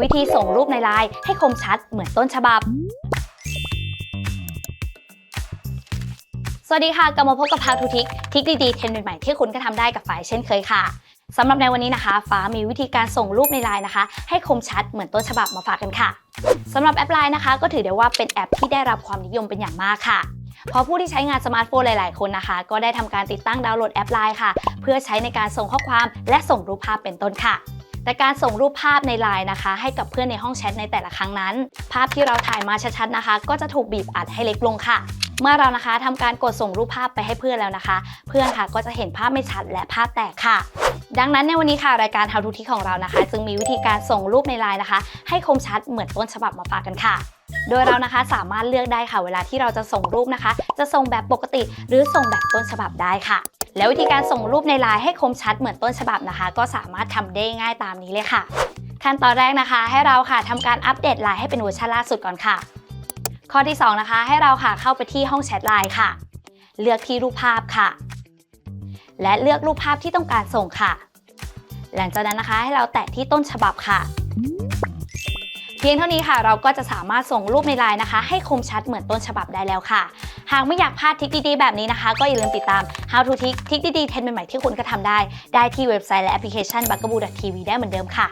วิธีส่งรูปในไลน์ให้คมชัดเหมือนต้นฉบับ สวัสดีค่ะกลับมาพบกับ How to Tick ทิกดีๆเทรนด์ใหม่ๆที่คุณก็ทำได้กับฝ่ายเช่นเคยค่ะสำหรับในวันนี้นะคะ ฟ้ามีวิธีการส่งรูปในไลน์นะคะ ให้คมชัดเหมือนต้นฉบับมาฝากกันค่ะสำหรับแอปไลน์นะคะ ก็ถือได้ว่าเป็นแอปที่ได้รับความนิยมเป็นอย่างมากค่ะ เพราะผู้ที่ใช้งานสมาร์ทโฟนหลาย ๆ คนนะคะ ก็ได้ทำการติดตั้งดาวน์โหลดแอปไลน์ค่ะ เพื่อใช้ในการส่งข้อความและส่งรูปภาพเป็นต้นค่ะ แต่การส่งรูปภาพในไลน์นะคะ ให้กับเพื่อนในห้องแชทในแต่ละครั้งนั้น ภาพที่เราถ่ายมาชัดๆนะคะ ก็จะถูกบีบอัดให้เล็กลงค่ะ เมื่อเรานะคะทำการกดส่งรูปภาพไปให้เพื่อนแล้วนะคะ เพื่อนค่ะก็จะเห็นภาพไม่ชัดและภาพแตกค่ะ ดังนั้นในวันนี้ค่ะรายการ How to Tick ของเรานะคะ จึงมีวิธีการส่งรูปในไลน์นะคะ ให้คมชัดเหมือนต้นฉบับมาฝากกันค่ะโดยเรานะคะสามารถเลือกได้ค่ะ เวลาที่เราจะส่งรูปนะคะ จะส่งแบบปกติหรือส่งแบบต้นฉบับได้ค่ะ แล้ววิธีการส่งรูปในไลน์ให้คมชัดเหมือนต้นฉบับนะคะ ก็สามารถทำได้ง่ายตามนี้เลยค่ะ ขั้นตอนแรกนะคะ ให้เราค่ะทำการอัปเดตไลน์ให้เป็นเวอร์ชันล่าสุดก่อนค่ะ ข้อที่ 2 นะคะ ให้เราค่ะเข้าไปที่ห้องแชทไลน์ค่ะ เลือกที่รูปภาพค่ะ และเลือกรูปภาพที่ต้องการส่งค่ะ หลังจากนั้นนะคะให้เราแตะที่ต้นฉบับค่ะ พียงเท่านี้ค่ะเราก็จะสามารถส่งรูปในไลน์นะคะ ให้คมชัดเหมือนต้นฉบับได้แล้วค่ะ หากไม่อยากพลาดทิคดีๆแบบนี้นะคะ ก็อย่าลืมติดตาม How to Tick ทริคดีๆเทรนด์ใหม่ๆที่คุณก็ทำได้ ได้ที่เว็บไซต์และแอปพลิเคชัน b u g a b o o TV ได้เหมือนเดิมค่ะ